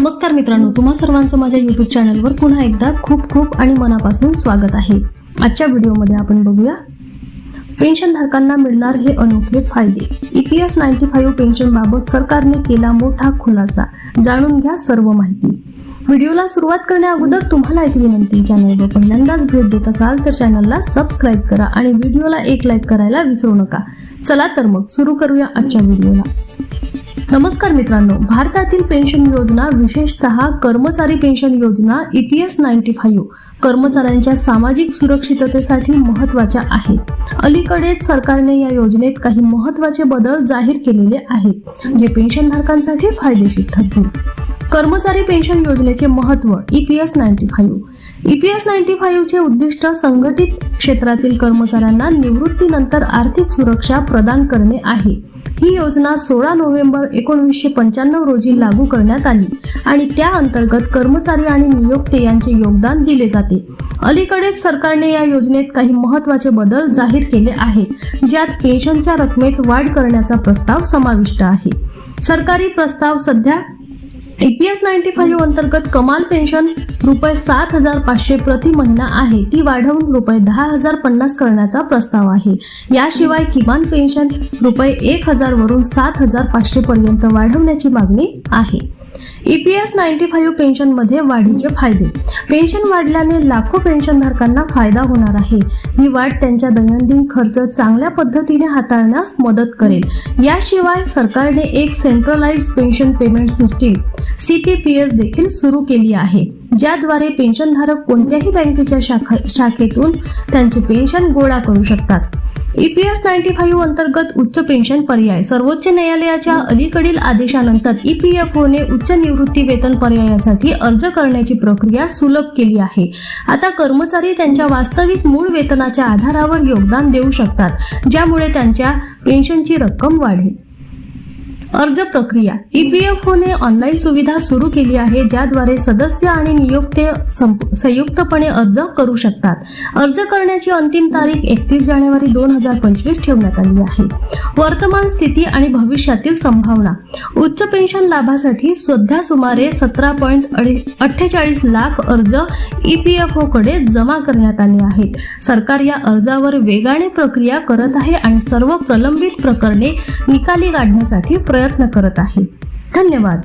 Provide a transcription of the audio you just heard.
नमस्कार मित्रांनो तुम्हा सर्वांचं माझ्या युट्यूब चॅनलवर पुन्हा एकदा खूप खूप आणि मनापासून स्वागत आहे. आजच्या व्हिडिओमध्ये आपण बघूया पेन्शनधारकांना मिळणार हे अनोखे फायदे. E P S ninety five पेन्शनबाबत सरकारने केला मोठा खुलासा. जाणून घ्या सर्व माहिती. व्हिडिओला सुरुवात करण्या अगोदर तुम्हाला एक विनंती चॅनलवर पहिल्यांदाच भेट देत असाल तर चॅनलला सबस्क्राईब करा आणि व्हिडिओला एक लाईक करायला विसरू नका. चला तर मग सुरू करूया आजच्या व्हिडिओला. नमस्कार मित्रांनो भारतातील पेन्शन योजना विशेषतः कर्मचारी पेन्शन योजना E P S ninety five कर्मचाऱ्यांच्या सामाजिक सुरक्षिततेसाठी महत्त्वाच्या आहेत. अलीकडेच सरकारने या योजनेत काही महत्त्वाचे बदल जाहीर केलेले आहेत जे पेन्शनधारकांसाठी फायदेशीर ठरतील. कर्मचारी पेन्शन योजनेचे महत्त्व E P S ninety five E P S ninety फाईव्हचे उद्दिष्ट संघटित क्षेत्रातील कर्मचाऱ्यांना निवृत्तीनंतर आर्थिक सुरक्षा प्रदान करणे आहे. ही योजना सोळा नोव्हेंबर एकोणीसशे पंच्याण्णव रोजी लागू करण्यात आली आणि त्या अंतर्गत कर्मचारी आणि नियोक्ते यांचे योगदान दिले जाते. अलीकडेच सरकारने या योजनेत काही महत्त्वाचे बदल जाहीर केले आहेत ज्यात पेन्शनच्या रकमेत वाढ करण्याचा प्रस्ताव समाविष्ट आहे. सरकारी प्रस्ताव सध्या एपीएस नाईन्टी फाईव्ह अंतर्गत कमाल पेन्शन रुपये सात हजार पाचशे प्रति महिना आहे. ती वाढवून रुपये दहा हजार पन्नास करण्याचा प्रस्ताव आहे. याशिवाय किमान पेन्शन रुपये एक हजार वरून सात हजार पाचशे पर्यंत वाढवण्याची मागणी आहे. ईपीएस नाईन्टी फाईव्ह पेन्शनमध्ये वाढीचे फायदे. पेन्शन वाढल्याने लाखो पेन्शनधारकांना फायदा होणार आहे. ही वाढ त्यांच्या दैनंदिन खर्च चांगल्या पद्धतीने हाताळण्यास मदत करेल. याशिवाय सरकारने एक centralise pension payment system CPPS देखील सुरू केली आहे. ज्याद्वारे पेन्शनधारक कोणत्याही बँकेच्या शाखा शाखेतून त्यांचे पेन्शन गोळा करू शकतात. ईपीएस नाईन्टी फाईव्ह अंतर्गत उच्च पेन्शन पर्याय. सर्वोच्च न्यायालयाच्या अलीकडील आदेशानंतर ईपीएफओने उच्च निवृत्ती वेतन पर्यायासाठी अर्ज करण्याची प्रक्रिया सुलभ केली आहे. आता कर्मचारी त्यांच्या वास्तविक मूळ वेतनाच्या आधारावर योगदान देऊ शकतात ज्यामुळे त्यांच्या पेन्शनची रक्कम वाढेल. अर्ज प्रक्रिया. ईपीएफओने ऑनलाईन सुविधा सुरू केली आहे ज्याद्वारे सदस्य आणि नियुक्ते संयुक्तपणे अर्ज करू शकतात. अर्ज करण्याची अंतिम तारीख एकतीस जानेवारी दोन हजार पंचवीस ठेवण्यात आली आहे. वर्तमान स्थिती आणि भविष्यातील संभावना. उच्च पेन्शन लाभासाठी सध्या सुमारे सतरा पॉईंट अठ्ठेचाळीस लाख अर्ज ईपीएफओ कडे जमा करण्यात आले आहेत. सरकार या अर्जावर वेगाने प्रक्रिया करत आहे आणि सर्व प्रलंबित प्रकरणे निकाली काढण्यासाठी प्रयत्न प्रयत्न करत आहेत धन्यवाद.